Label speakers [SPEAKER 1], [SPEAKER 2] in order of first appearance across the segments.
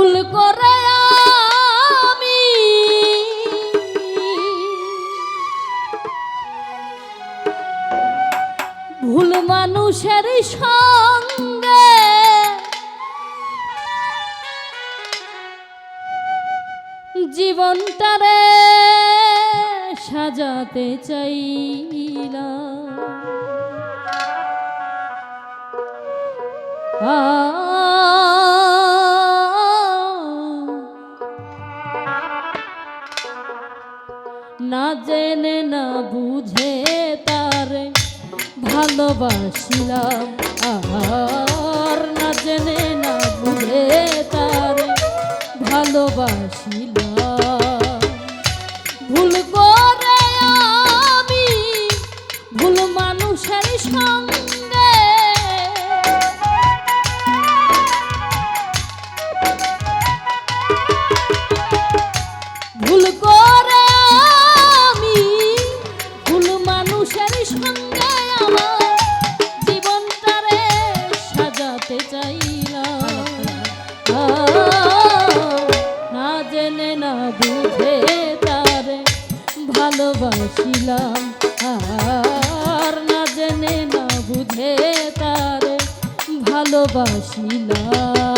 [SPEAKER 1] ভুল করে আমি। ভুল মানুষের সঙ্গে জীবনটারে সাজাতে চাইলাম। আ ভালোবাসিলাম আর না জেনে না বুঝে তার ভালোবাসিলাম। ভুল ভালোবাসিলাম। আর না জেনে না বুঝে তার ভালোবাসিলাম।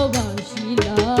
[SPEAKER 1] ভালোবাসিলা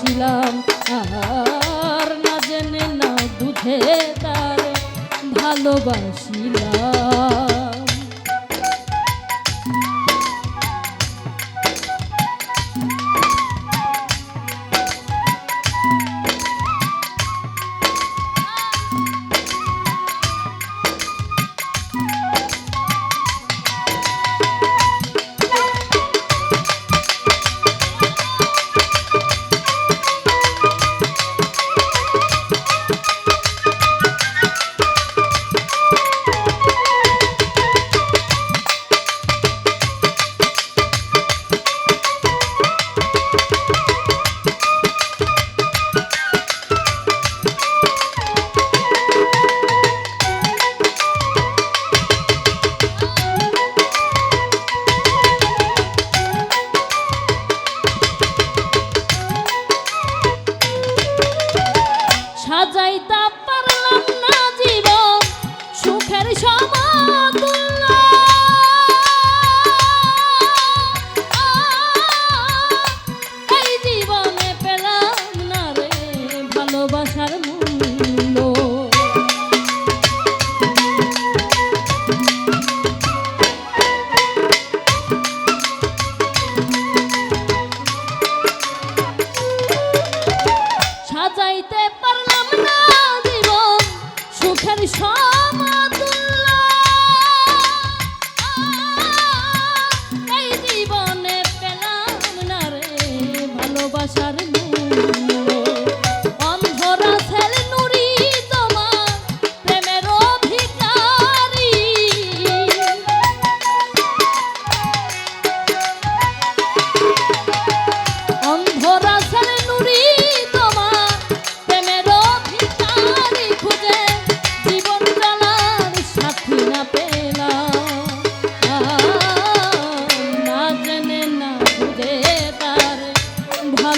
[SPEAKER 1] ছিলাম আর না জেনে না দুধে তার ভালোবাসিলাম। সমতুল্য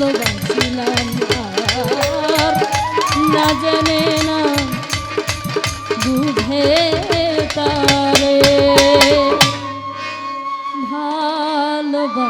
[SPEAKER 1] ভালোবাসিলাম আর না জানে না বুঝে তারে ভালোবাসিলাম।